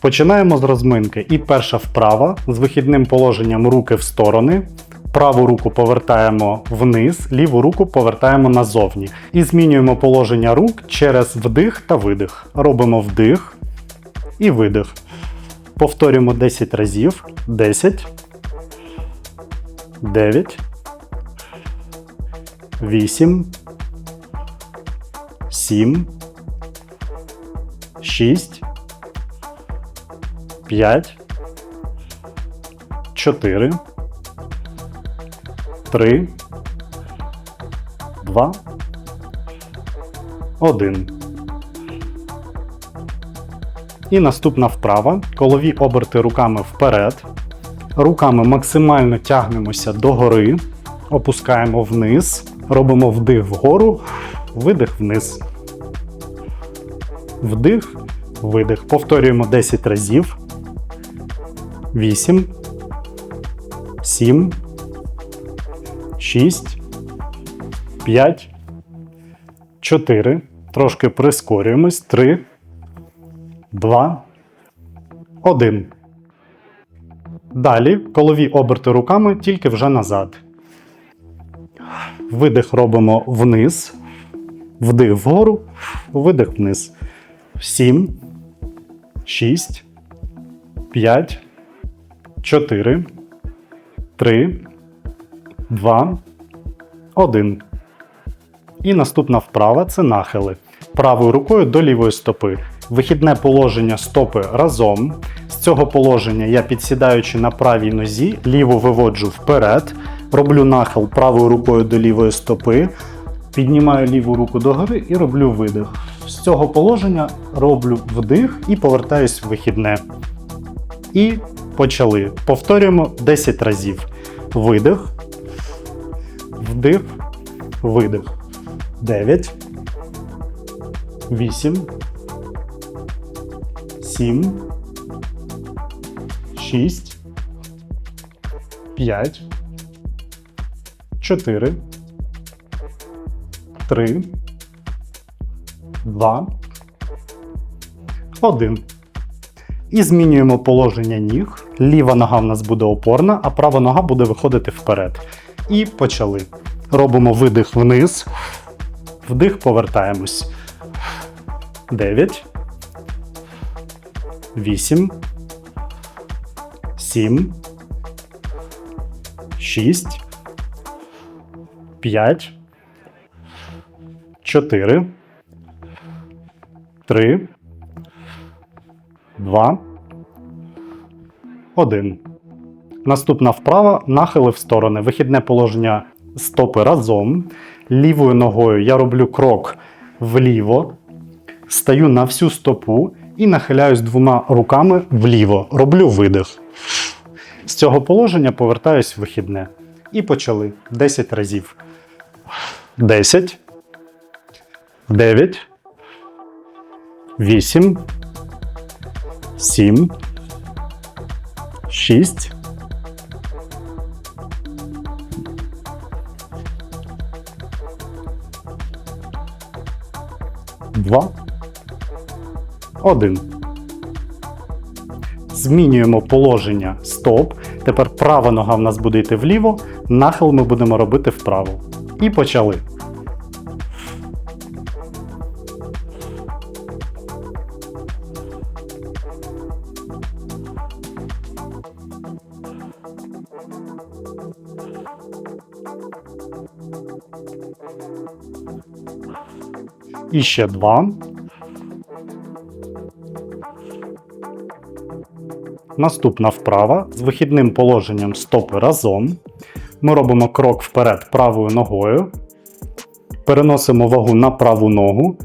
Починаємо з розминки. І перша вправа з вихідним положенням руки в сторони. Праву руку повертаємо вниз, ліву руку повертаємо назовні. І змінюємо положення рук через вдих та видих. Робимо вдих і видих. Повторюємо 10 разів. 10, 9, 8, 7, 6, 5, 4, 3, 2, 1. І наступна вправа. Колові оберти руками вперед. Руками максимально тягнемося догори, опускаємо вниз, робимо вдих вгору, видих вниз. Вдих, видих. Повторюємо 10 разів. 8, 7, 6, 5, 4. Трошки прискорюємось. 3, 2, 1. Далі колові оберти руками тільки вже назад. Видих робимо вниз, вдих вгору, видих вниз. 7, 6, 5, 4, 3, 2, 1. І наступна вправа це нахили. Правою рукою до лівої стопи. Вихідне положення стопи разом. З цього положення я підсідаючи на правій нозі, ліву виводжу вперед, роблю нахил правою рукою до лівої стопи, піднімаю ліву руку догори і роблю видих. З цього положення роблю вдих і повертаюсь в вихідне. І почали. Повторюємо 10 разів. Видих, вдих, видих. 9, 8, 7, 6, 5, 4, 3, 2, 1. І змінюємо положення ніг. Ліва нога в нас буде опорна, а права нога буде виходити вперед. І почали. Робимо видих вниз. Вдих, повертаємось. 9, 8, 7, 6, 5, 4, 3, 2, 1. Наступна вправа нахили в сторони. Вихідне положення стопи разом. Лівою ногою я роблю крок вліво, стаю на всю стопу і нахиляюсь двома руками вліво. Роблю видих. З цього положення повертаюсь в вихідне. І почали 10 разів. 10, 9, 8, 7, 6, 2, 1. Змінюємо положення стоп. Тепер права нога в нас буде йти вліво, нахил ми будемо робити вправо. І почали. І ще два. Наступна вправа з вихідним положенням стопи разом. Ми робимо крок вперед правою ногою. Переносимо вагу на праву ногу.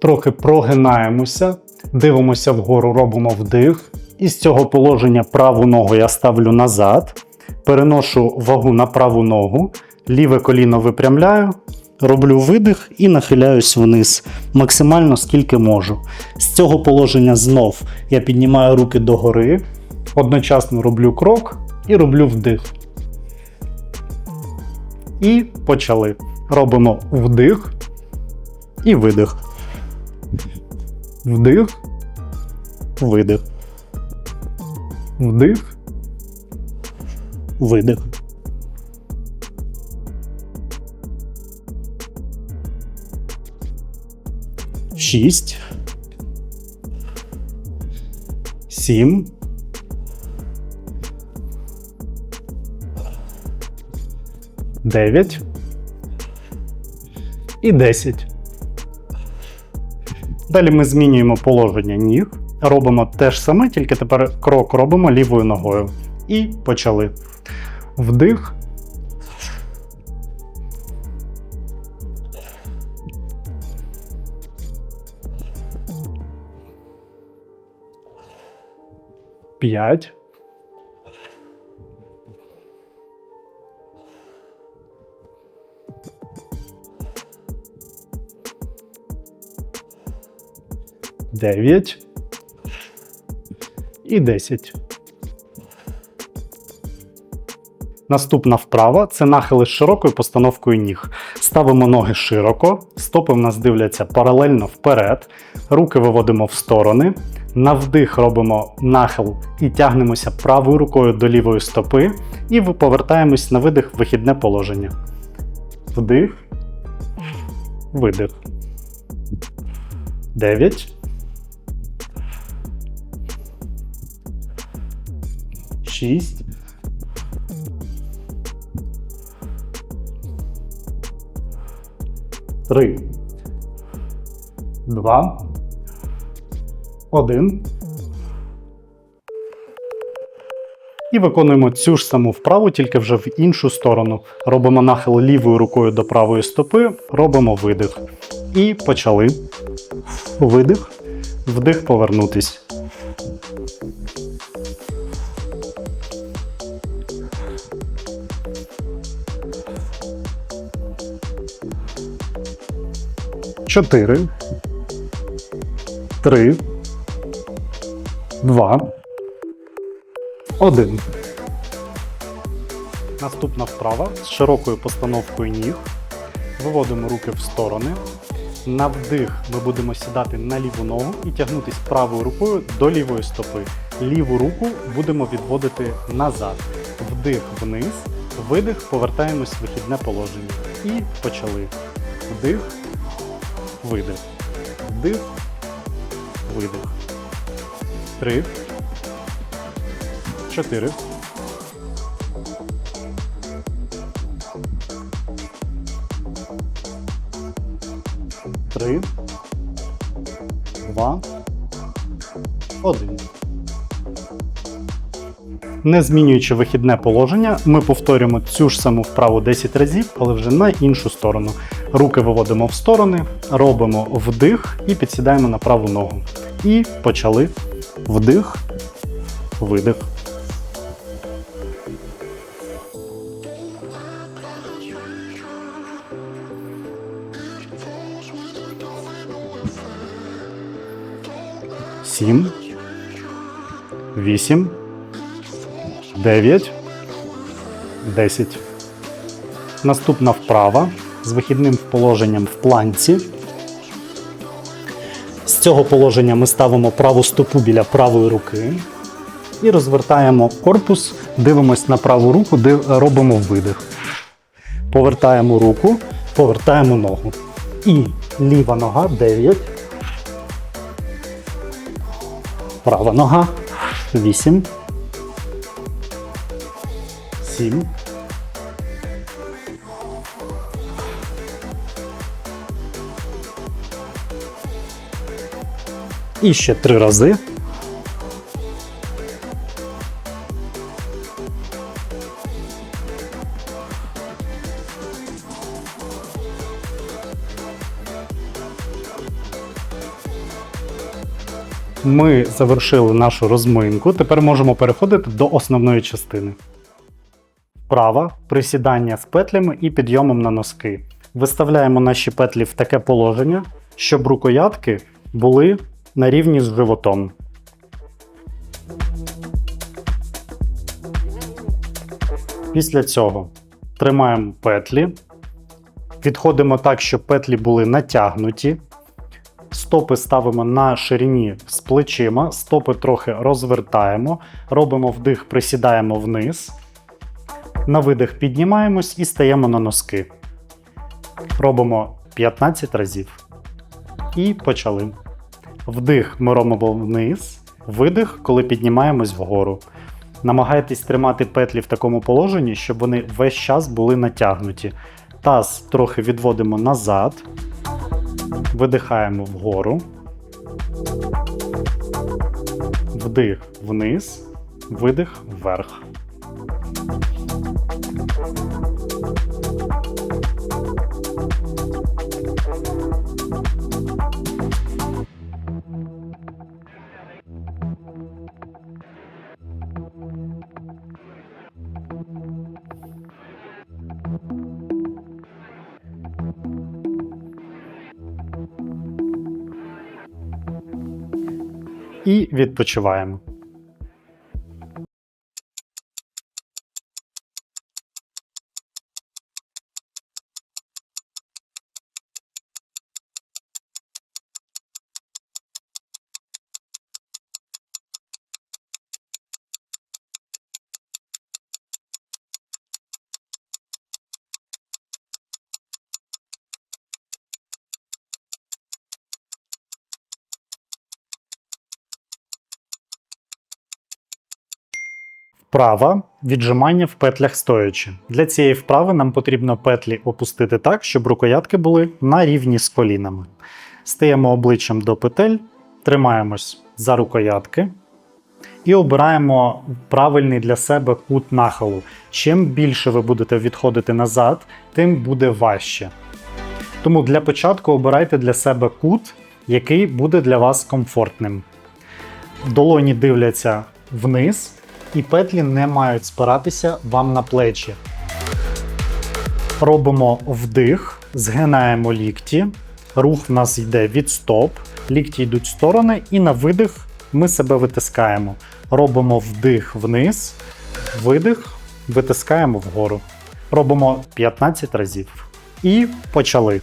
Трохи прогинаємося, дивимося вгору, робимо вдих. І з цього положення праву ногу я ставлю назад. Переношу вагу на праву ногу, ліве коліно випрямляю, роблю видих і нахиляюсь вниз максимально скільки можу. З цього положення знов я піднімаю руки догори, одночасно роблю крок і роблю вдих. І почали. Робимо вдих і видих. Вдих, видих. Вдих. Видих. Шість. Сім. Дев'ять. І десять. Далі ми змінюємо положення ніг. Робимо те ж саме, тільки тепер крок робимо лівою ногою. І почали. Вдих. П'ять. Дев'ять. І десять. Наступна вправа це нахили з широкою постановкою ніг. Ставимо ноги широко, стопи в нас дивляться паралельно вперед, руки виводимо в сторони. На вдих робимо нахил і тягнемося правою рукою до лівої стопи, і повертаємось на видих вихідне положення. Вдих, видих. 9. 6. Три. Два. Один. І виконуємо цю ж саму вправу, тільки вже в іншу сторону. Робимо нахил лівою рукою до правої стопи, робимо видих. І почали. Видих, вдих, повернутись. Чотири. Три. Два. Один. Наступна вправа з широкою постановкою ніг. Виводимо руки в сторони. На вдих ми будемо сідати на ліву ногу і тягнутись правою рукою до лівої стопи. Ліву руку будемо відводити назад. Вдих вниз, видих, повертаємось в вихідне положення. І почали. Вдих, видих. Вдих, видих. Три. Чотири. Три. Два. Один. Не змінюючи вихідне положення, ми повторюємо цю ж саму вправу 10 разів, але вже на іншу сторону. Руки виводимо в сторони, робимо вдих і підсідаємо на праву ногу. І почали вдих, видих. Сім. Вісім. Дев'ять. Десять. Наступна вправа з вихідним положенням в планці. Цього положення ми ставимо праву стопу біля правої руки і розвертаємо корпус, дивимось на праву руку, робимо видих. Повертаємо руку, повертаємо ногу. І ліва нога 9. Права нога 8. 7. І ще три рази. Ми завершили нашу розминку. Тепер можемо переходити до основної частини. Вправа, присідання з петлями і підйомом на носки. Виставляємо наші петлі в таке положення, щоб рукоятки були на рівні з животом. Після цього тримаємо петлі, відходимо так, щоб петлі були натягнуті. Стопи ставимо на ширині з плечима, стопи трохи розвертаємо, робимо вдих, присідаємо вниз. На видих піднімаємось і стаємо на носки. Робимо 15 разів. І почали. Вдих ми робимо вниз, видих, коли піднімаємось вгору. Намагайтесь тримати петлі в такому положенні, щоб вони весь час були натягнуті. Таз трохи відводимо назад, видихаємо вгору. Вдих вниз, видих вверх. І відпочиваємо. Вправа віджимання в петлях стоячи. Для цієї вправи нам потрібно петлі опустити так, щоб рукоятки були на рівні з колінами. Стаємо обличчям до петель, тримаємось за рукоятки і обираємо правильний для себе кут нахилу. Чим більше ви будете відходити назад, тим буде важче. Тому для початку обирайте для себе кут, який буде для вас комфортним. Долоні дивляться вниз, і петлі не мають спиратися вам на плечі. Робимо вдих, згинаємо лікті. Рух в нас йде від стоп, лікті йдуть в сторони, і на видих ми себе витискаємо. Робимо вдих вниз, видих, витискаємо вгору. Робимо 15 разів. І почали.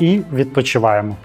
І відпочиваємо.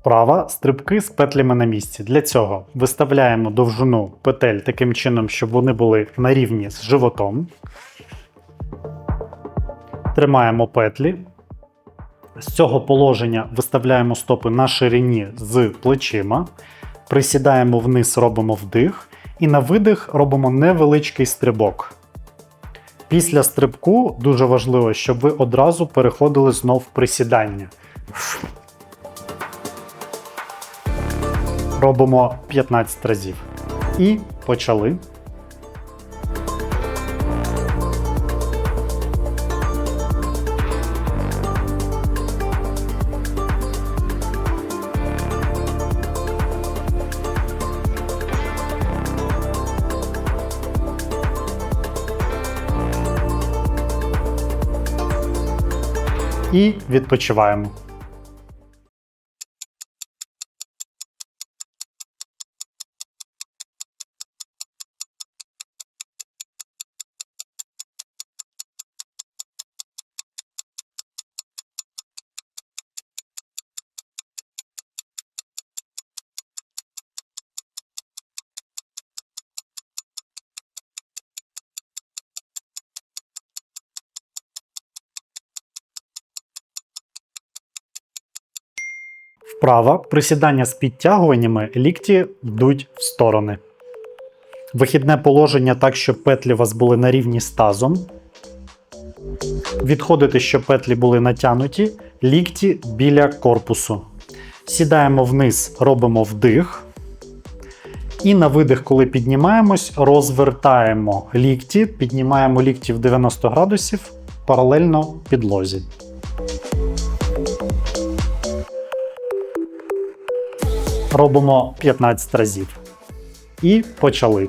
Вправа стрибки з петлями на місці. Для цього виставляємо довжину петель таким чином, щоб вони були на рівні з животом. Тримаємо петлі. З цього положення виставляємо стопи на ширині з плечима. Присідаємо вниз, робимо вдих. І на видих робимо невеличкий стрибок. Після стрибку дуже важливо, щоб ви одразу переходили знов в присідання. Робимо 15 разів. І почали. І відпочиваємо. Вправа присідання з підтягуваннями лікті йдуть в сторони. Вихідне положення так, щоб петлі у вас були на рівні з тазом. Відходити, щоб петлі були натягнуті, лікті біля корпусу. Сідаємо вниз, робимо вдих. І на видих, коли піднімаємось, розвертаємо лікті, піднімаємо лікті в 90 градусів паралельно підлозі. Робимо 15 разів. І почали.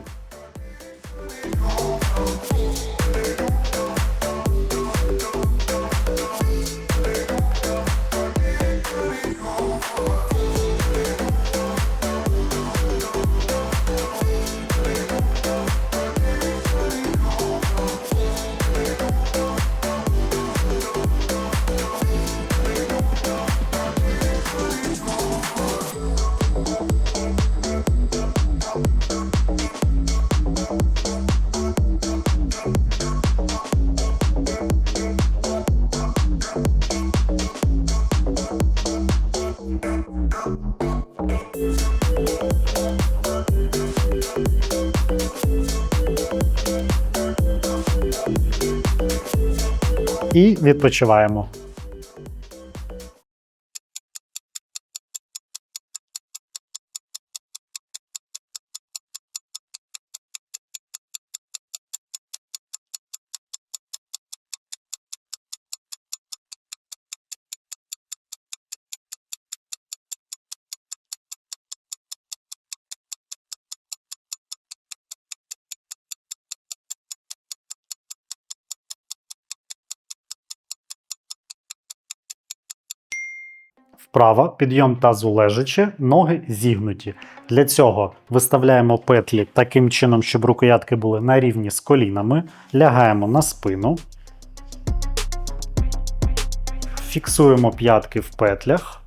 І відпочиваємо. Вправа, підйом тазу лежачи, ноги зігнуті. Для цього виставляємо петлі таким чином, щоб рукоятки були на рівні з колінами. Лягаємо на спину. Фіксуємо п'ятки в петлях.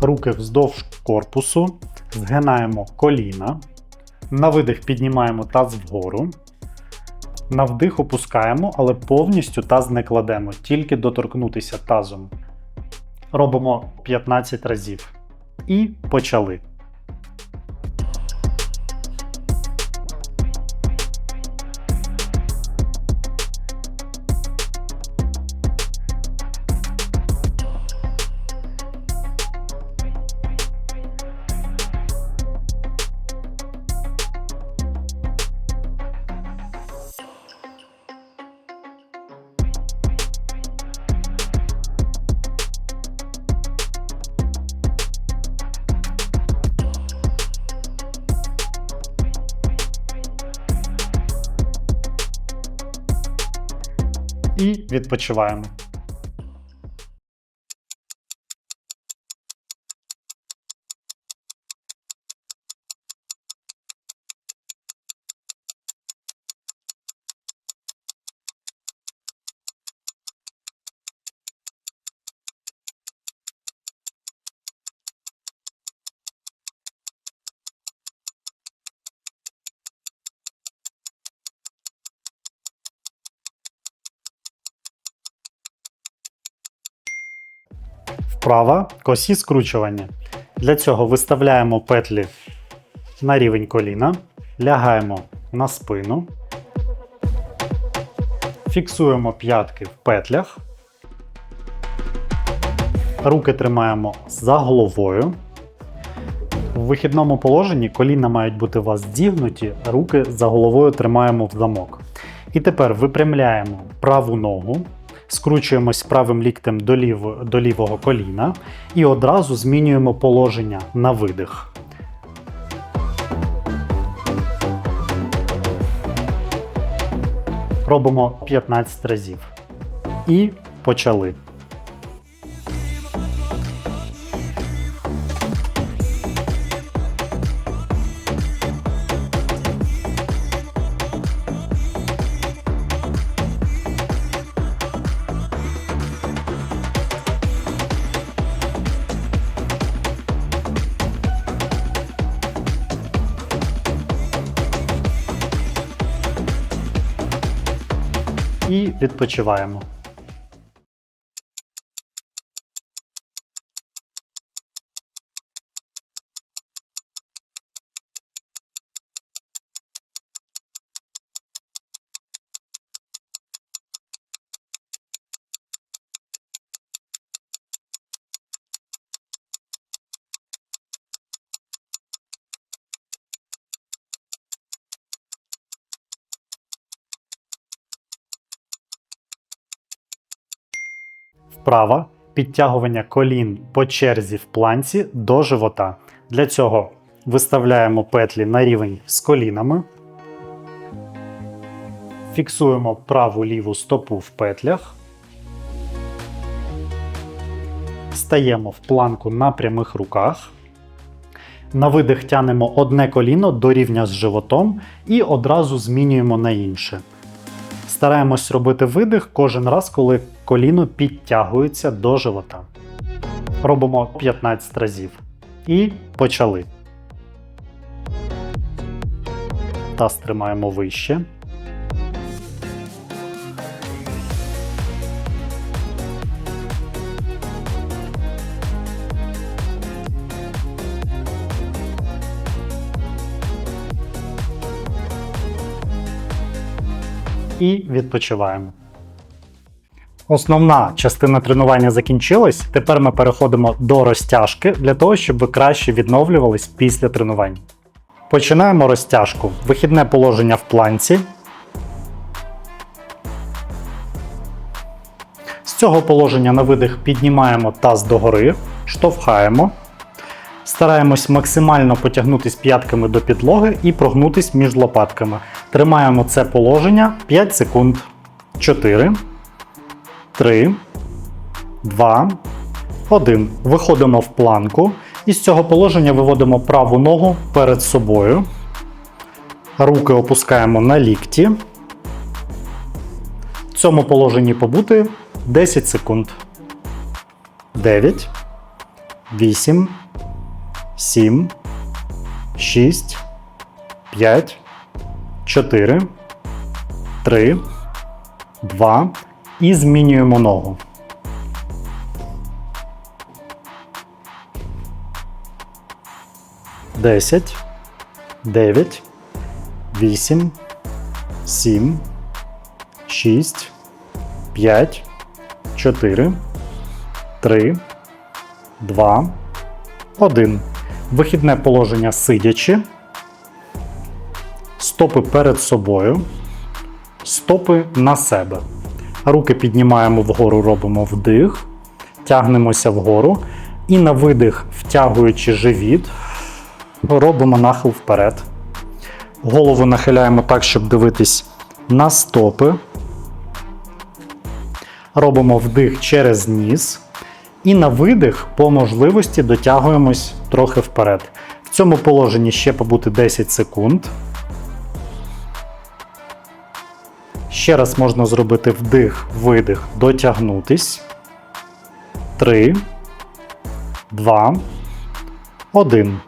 Руки вздовж корпусу. Згинаємо коліна. На видих піднімаємо таз вгору. На вдих опускаємо, але повністю таз не кладемо, тільки доторкнутися тазом. Робимо 15 разів. І почали. І відпочиваємо. Вправа косі скручування. Для цього виставляємо петлі на рівень коліна, лягаємо на спину, фіксуємо п'ятки в петлях, руки тримаємо за головою. В вихідному положенні коліна мають бути у вас зігнуті, руки за головою тримаємо в замок. І тепер випрямляємо праву ногу, скручуємось правим ліктем до, лів, до лівого коліна і одразу змінюємо положення на видих. Робимо 15 разів. І почали. Відпочиваємо. Вправа підтягування колін по черзі в планці до живота. Для цього виставляємо петлі на рівень з колінами. Фіксуємо праву ліву стопу в петлях. Стаємо в планку на прямих руках. На видих тянемо одне коліно до рівня з животом і одразу змінюємо на інше. Стараємось робити видих кожен раз, коли коліно підтягується до живота. Робимо 15 разів. І почали. Таз тримаємо вище. І відпочиваємо. Основна частина тренування закінчилась. Тепер ми переходимо до розтяжки для того, щоб ви краще відновлювались після тренувань. Починаємо розтяжку. Вихідне положення в планці. З цього положення на видих піднімаємо таз догори, штовхаємо. Стараємось максимально потягнутись п'ятками до підлоги і прогнутись між лопатками. Тримаємо це положення 5 секунд. 4, 3, 2, 1. Виходимо в планку. І з цього положення виводимо праву ногу перед собою. Руки опускаємо на лікті. В цьому положенні побути 10 секунд. 9, 8, 7, 6, 5, 4, 3, 2 і змінюємо ногу. Десять, дев'ять, вісім, сім, шість, п'ять, чотири, три, два, один. Вихідне положення сидячи. Стопи перед собою. Стопи на себе. Руки піднімаємо вгору, робимо вдих. Тягнемося вгору. І на видих, втягуючи живіт, робимо нахил вперед. Голову нахиляємо так, щоб дивитись на стопи. Робимо вдих через ніс. І на видих по можливості дотягуємось трохи вперед. В цьому положенні ще побути 10 секунд. Ще раз можна зробити вдих, видих, дотягнутись. 3, 2, 1.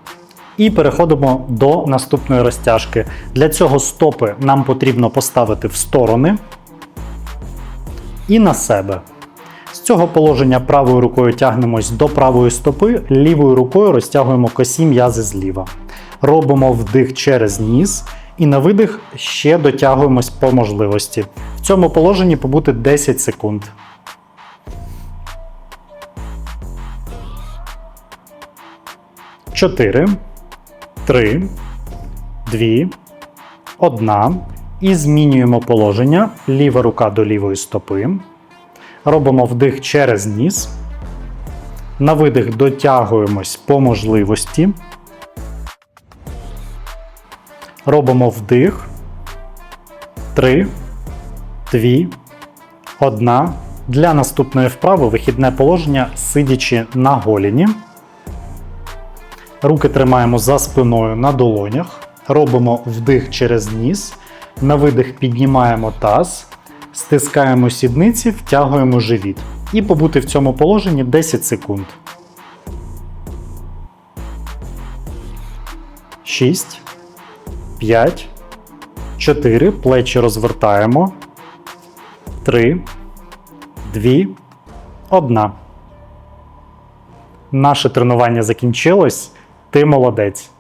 І переходимо до наступної розтяжки. Для цього стопи нам потрібно поставити в сторони і на себе. Цього положення правою рукою тягнемось до правої стопи, лівою рукою розтягуємо косі м'язи зліва. Робимо вдих через ніс і на видих ще дотягуємось по можливості. В цьому положенні побути 10 секунд. Чотири, три, дві, одна. І змінюємо положення. Ліва рука до лівої стопи. Робимо вдих через ніс. На видих дотягуємось по можливості. Робимо вдих. 3, 2, 1. Для наступної вправи вихідне положення, сидячи на голіні. Руки тримаємо за спиною на долонях. Робимо вдих через ніс. На видих піднімаємо таз. Стискаємо сідниці, втягуємо живіт. І побути в цьому положенні 10 секунд. 6, 5, 4. Плечі розвертаємо. 3, 2, 1. Наше тренування закінчилось. Ти молодець.